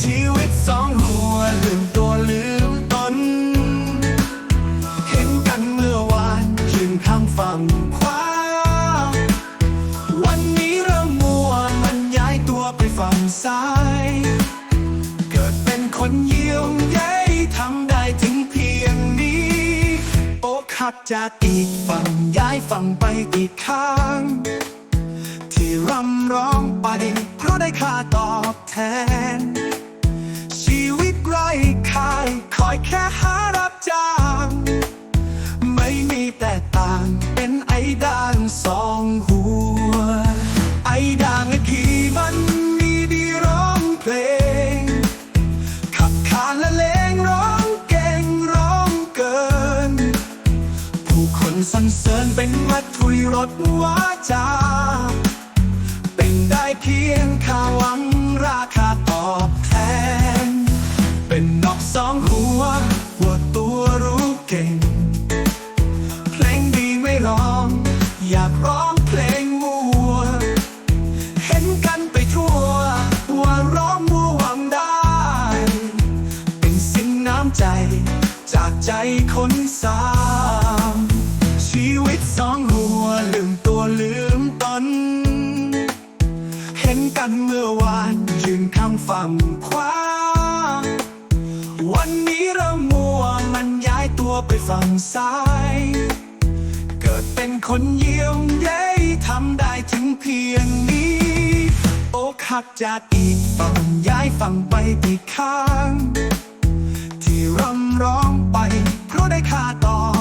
ชีวิตสองหัวลืมตัวลืมตน เห็นกันเมื่อวานยืนข้างฝั่งขวา วันนี้เริ่มมัวมันย้ายตัวไปฝั่งซ้าย เกิดเป็นคนเยี่ยมเย้ยทำได้ถึงเพียงนี้ โอ้ขัดจากอีกฝั่งย้ายฝั่งไปอีกข้างที่รำร้องไปเพราะได้ค่าตอบแทน แค่หารับจ้าง ไม่มีแต่ต่างเป็นไอ้ด่างสองหัว ไอ้ด่างไอ้ขี่มันมีดีร้องเพลง ขับขานและเลงร้องเก่งร้องเกิน ผู้คนสรรเสริญเป็นวัตถุรสวาจา เป็นได้เพียงค่าหวัง อยากร้องเพลงมัว เห็นกันไปทั่ว ว่าร้องมัวหวังได้ เป็นสิ่งน้ำใจ จากใจคนสาม ชีวิตสองหัวลืมตัวลืมตน เห็นกันเมื่อวานยืนข้างฝั่งขวาวันนี้เริ่มมัวมันย้ายตัวไปฝั่งซ้าย พักจากอีกฝั่งย้ายฝั่งไปอีกข้าง ที่รำร้องไปเพราะได้ค่าตอบ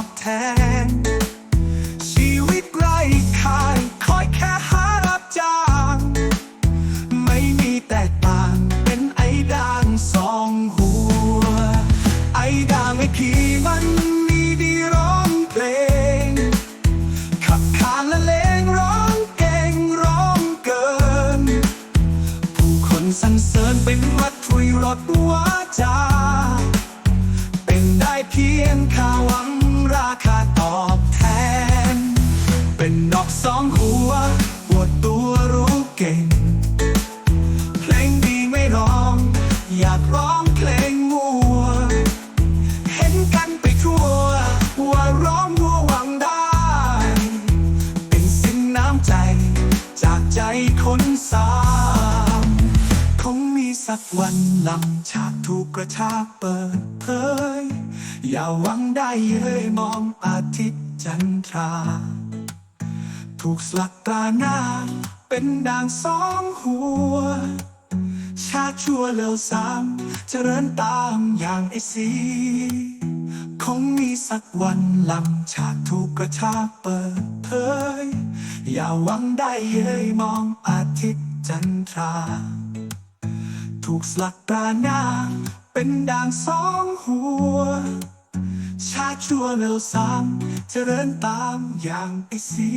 สันสรรเสริญเป็นวัตถุรสวาจา เป็นได้เพียงค่าหวังราคาตอบ วันลำฉากถูกกระชากเปิดเผย อย่าหวังได้เย้ยมองอาทิตย์จันทรา ถูกสลักตราหน้า เป็นด่างสองหัว ชาชั่วเลวสามเจริญตามอย่างไอซีคงมีสักวันลำฉากถูกกระชากเปิดเผย อย่าหวังได้เย้ยมองอาทิตย์จันทรา ถูกสลักตราหน้า เป็นด่างสองหัว ชาชั่วเลวสามเจริญตามอย่างไอซี